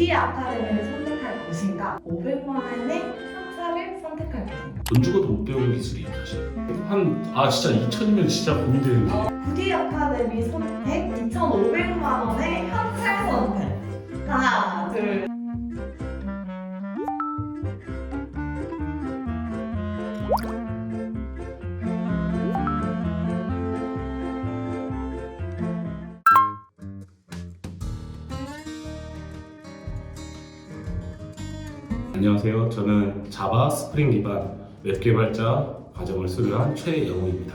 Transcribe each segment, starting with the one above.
부디 아카데미를 선택할 것인가? 500만 원의 상사를 선택할 것인가? 돈 주고도 못 배우는 기술이에요 사실 한아 진짜 2000이면 진짜 고민되는 게 부디 아카데미 선택 2,500만 원의 현찰 선택. 하나 둘 안녕하세요. 저는 자바 스프링 기반 웹 개발자 과정을 수료한 최영우입니다.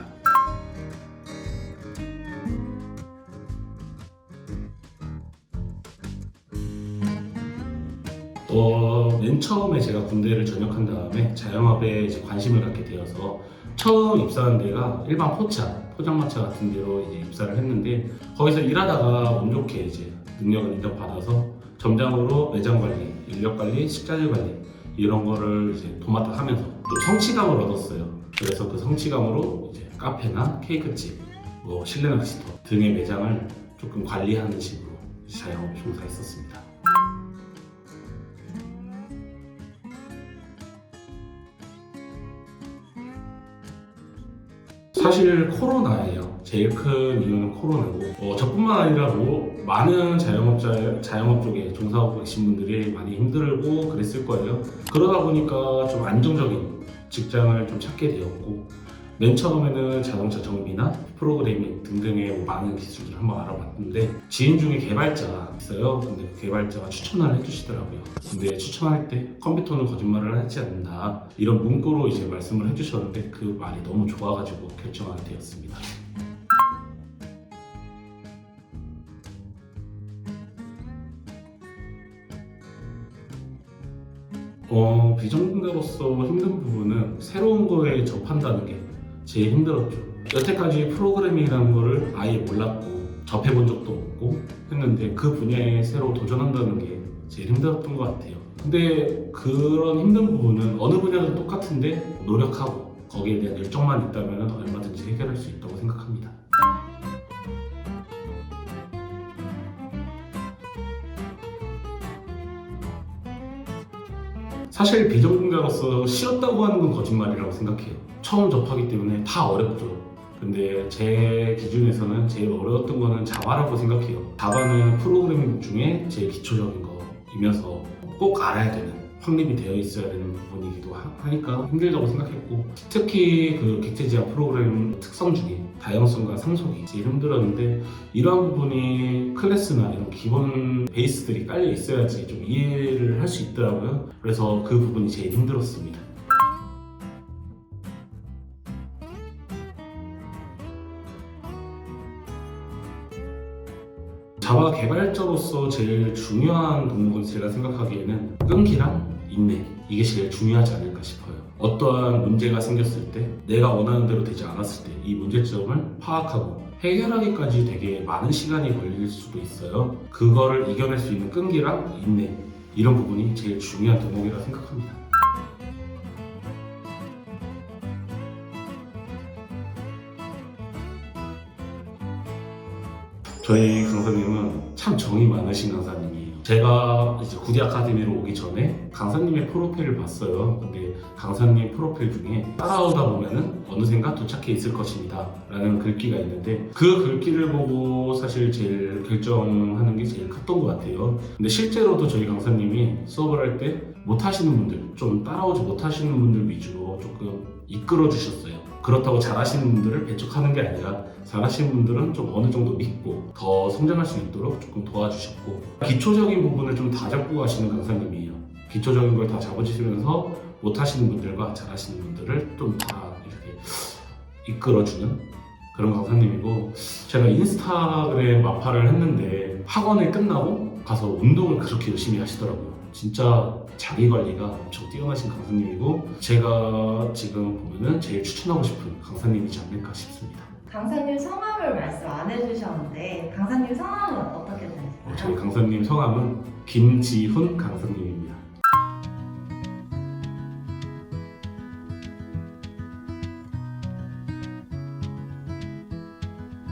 어, 맨 처음에 제가 군대를 전역한 다음에 자영업에 관심을 갖게 되어서 처음 입사한 데가 일반 포차, 포장마차 같은 데로 이제 입사를 했는데 거기서 일하다가 운 좋게 이제 능력을 인정받아서 점장으로 매장 관리, 인력 관리, 식자재 관리 이런 거를 이제 도맡아 하면서 또 성취감을 얻었어요. 그래서 그 성취감으로 이제 카페나 케이크집, 뭐 실내 낚시터 등의 매장을 조금 관리하는 식으로 자영업 종사했었습니다. 사실 코로나예요. 제일 큰 이유는 코로나고 어, 저뿐만 아니라 뭐 많은 자영업자 자영업 쪽에 종사하고 계신 분들이 많이 힘들고 그랬을 거예요. 그러다 보니까 좀 안정적인 직장을 좀 찾게 되었고 맨 처음에는 자동차 정비나 프로그래밍 등등의 뭐 많은 기술들을 한번 알아봤는데 지인 중에 개발자가 있어요. 근데 그 개발자가 추천을 해주시더라고요. 근데 추천할 때 컴퓨터는 거짓말을 하지 않는다 이런 문구로 이제 말씀을 해주셨는데 그 말이 너무 좋아가지고 결정하게 되었습니다. 어, 비전공자로서 힘든 부분은 새로운 거에 접한다는 게 제일 힘들었죠. 여태까지 프로그래밍이라는 거를 아예 몰랐고 접해본 적도 없고 했는데 그 분야에 새로 도전한다는 게 제일 힘들었던 것 같아요. 근데 그런 힘든 부분은 어느 분야도 똑같은데 노력하고 거기에 대한 열정만 있다면 얼마든지 해결할 수 있다고 생각합니다. 사실 비전공자로서 쉬었다고 하는 건 거짓말이라고 생각해요. 처음 접하기 때문에 다 어렵죠. 근데 제 기준에서는 제일 어려웠던 거는 자바라고 생각해요. 자바는 프로그래밍 중에 제일 기초적인 거이면서 꼭 알아야 되는 확립이 되어 있어야 되는 부분이기도 하- 하니까 힘들다고 생각했고 특히 그 객체 지향 프로그램 특성 중에 다양성과 상속이 제일 힘들었는데 이러한 부분이 클래스나 이런 기본 베이스들이 깔려 있어야지 좀 이해를 할 수 있더라고요. 그래서 그 부분이 제일 힘들었습니다. 자바 개발자로서 제일 중요한 동목은 제가 생각하기에는 끈기랑 인내 이게 제일 중요하지 않을까 싶어요. 어떠한 문제가 생겼을 때 내가 원하는 대로 되지 않았을 때 이 문제점을 파악하고 해결하기까지 되게 많은 시간이 걸릴 수도 있어요. 그거를 이겨낼 수 있는 끈기랑 인내 이런 부분이 제일 중요한 대목이라 생각합니다. 저희 강사님은 참 정이 많으신 강사님이에요. 제가 이제 구디 아카데미로 오기 전에 강사님의 프로필을 봤어요. 근데 강사님 프로필 중에 따라오다 보면은 어느샌가 도착해 있을 것입니다. 라는 글귀가 있는데 그 글귀를 보고 사실 제일 결정하는 게 제일 컸던 것 같아요. 근데 실제로도 저희 강사님이 수업을 할 때 못하시는 분들, 좀 따라오지 못하시는 분들 위주로 조금 이끌어 주셨어요. 그렇다고 잘하시는 분들을 배척하는 게 아니라 잘하시는 분들은 좀 어느 정도 믿고 더 성장할 수 있도록 조금 도와주셨고 기초적인 부분을 좀 다 잡고 가시는 강사님이에요. 기초적인 걸 다 잡아주시면서 못하시는 분들과 잘하시는 분들을 좀 다 이렇게 이끌어주는 그런 강사님이고 제가 인스타그램 마파를 했는데 학원을 끝나고 가서 운동을 그렇게 열심히 하시더라고요. 진짜 자기 관리가 엄청 뛰어나신 강사님이고 제가 지금 보면은 제일 추천하고 싶은 강사님이지 않을까 싶습니다. 강사님 성함을 말씀 안 해주셨는데 강사님 성함은 어떻게 되세요? 어, 저희 강사님 성함은 김지훈 강사님입니다.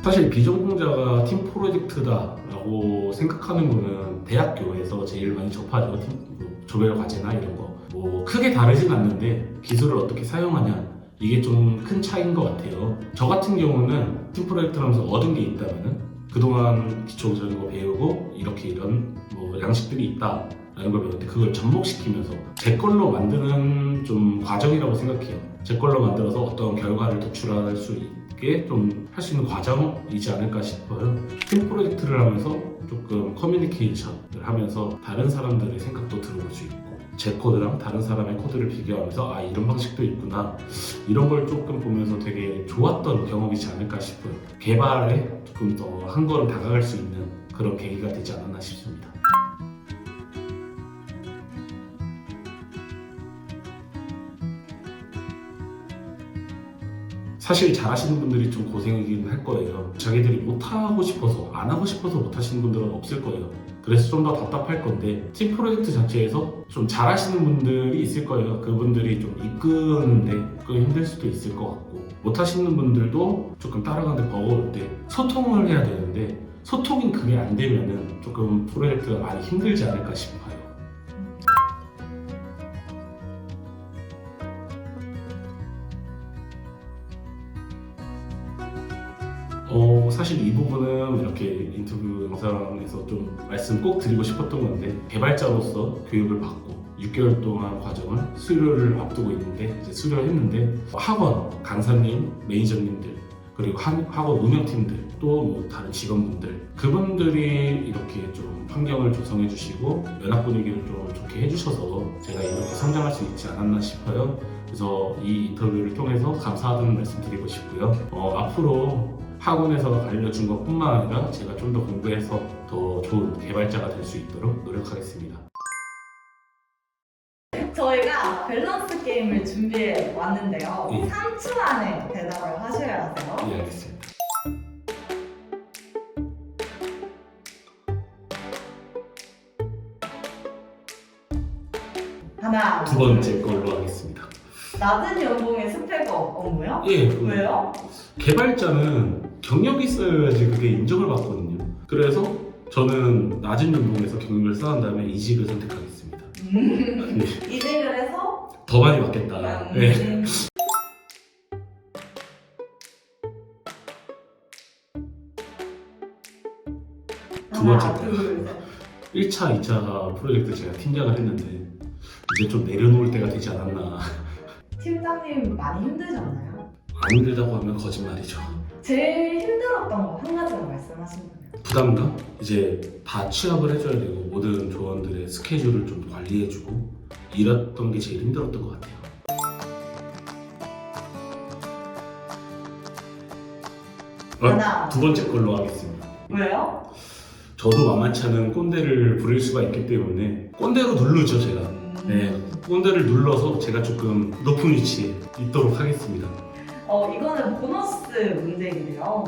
사실 비전공자가 팀 프로젝트다라고 라고 생각하는 거는 대학교에서 제일 많이 접하죠. 팀, 뭐 조별 과제나 이런 거. 뭐 크게 다르진 않는데 기술을 어떻게 사용하냐 이게 좀 큰 차이인 것 같아요. 저 같은 경우는 팀 프로젝트를 하면서 얻은 게 있다면은 그동안 기초적인 거 배우고 이렇게 이런 뭐 양식들이 있다. 라는 걸 배웠는데 그걸 접목시키면서 제 걸로 만드는 좀 과정이라고 생각해요. 제 걸로 만들어서 어떤 결과를 도출할 수 있 게 좀 할 수 있는 과정이지 않을까 싶어요. 팀 프로젝트를 하면서 조금 커뮤니케이션을 하면서 다른 사람들의 생각도 들어볼 수 있고 제 코드랑 다른 사람의 코드를 비교하면서 아 이런 방식도 있구나 이런 걸 조금 보면서 되게 좋았던 경험이지 않을까 싶어요. 개발에 조금 더 한 걸음 다가갈 수 있는 그런 계기가 되지 않았나 싶습니다. 사실 잘하시는 분들이 좀 고생이긴 할 거예요. 자기들이 못하고 싶어서, 안 하고 싶어서 못하시는 분들은 없을 거예요. 그래서 좀 더 답답할 건데, 팀 프로젝트 자체에서 좀 잘하시는 분들이 있을 거예요. 그분들이 좀 이끄는데 조금 힘들 수도 있을 것 같고, 못하시는 분들도 조금 따라가는데 버거울 때 소통을 해야 되는데, 소통이 그게 안 되면은 조금 프로젝트가 많이 힘들지 않을까 싶어요. 사실 이 부분은 이렇게 인터뷰 영상에서 좀 말씀 꼭 드리고 싶었던 건데 개발자로서 교육을 받고 6개월 동안 과정을 수료를 앞두고 있는데 이제 수료를 했는데 학원 강사님, 매니저님들 그리고 한- 학원 운영팀들 또 뭐 다른 직원분들 그분들이 이렇게 좀 환경을 조성해 주시고 연합 분위기를 좀 좋게 해주셔서 제가 이렇게 성장할 수 있지 않았나 싶어요. 그래서 이 인터뷰를 통해서 감사하다는 말씀 드리고 싶고요. 어, 앞으로 학원에서 알려준 것뿐만 아니라 제가 좀 더 공부해서 더 좋은 개발자가 될 수 있도록 노력하겠습니다. 저희가 밸런스 게임을 준비해 왔는데요. 예. 3초 안에 대답을 하셔야 하세요. 예, 알겠습니다. 하나, 두 번째 둘, 걸로 하겠습니다. 낮은 연봉의 스펙 업무요? 예, 그 왜요? 개발자는 경력이 있어야지 그게 인정을 받거든요. 그래서 저는 낮은 연봉에서 경력을 쌓은 다음에 이직을 선택하겠습니다. 음, 네, 이직을 해서 더 많이 받겠다. 음, 네. 두 번째 하나. 둘, 셋. 1차, 2차 프로젝트 제가 팀장을 했는데 이제 좀 내려놓을 때가 되지 않았나. 팀장님 많이 힘들잖아요. 안 힘들다고 하면 거짓말이죠. 제일 힘들었던 거 한 가지만 말씀하신다면. 부담감? 이제 다 취합을 해줘야 되고 모든 조원들의 스케줄을 좀 관리해주고 이랬던 게 제일 힘들었던 것 같아요. 하나. 어, 두 번째 걸로 하겠습니다. 왜요? 저도 만만치 않은 꼰대를 부릴 수가 있기 때문에 꼰대로 누르죠 제가. 음, 네, 꼰대를 눌러서 제가 조금 높은 위치에 있도록 하겠습니다. 어, 이거는 보너스 문제인데요.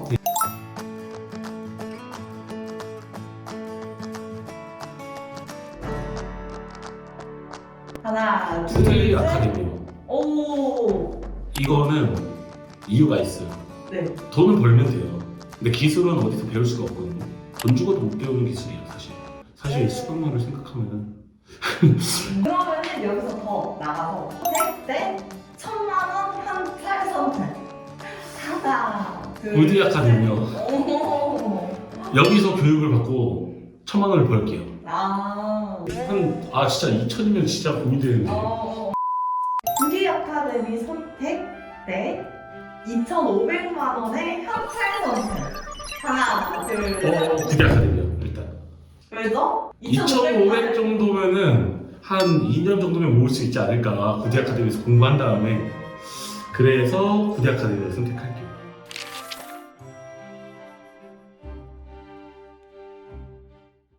하나, 둘, 셋. 아카데미요. 오, 이거는 이유가 있어요. 네. 돈을 벌면 돼요. 근데 기술은 어디서 배울 수가 없거든요. 돈 주고도 못 배우는 기술이에요, 사실. 사실 수강료를 생각하면 은 그러면은 여기서 더 나가서 100대 1000 둘, 우디 아카데미요. 오, 여기서 교육을 받고 천만 원을 벌게요. 아, 한, 아, 진짜 2천이면 진짜 고민되는데. 어. 우디 아카데미 선택 대 2,500만 원의 현찰 선택. 하나, 둘, 어, 셋. 구디 아카데미요, 일단. 왜죠? 2,500 정도면은 한 2년 정도면 모을 수 있지 않을까. 구디 아카데미에서 공부한 다음에. 그래서 구디 아카데미를 선택할게요.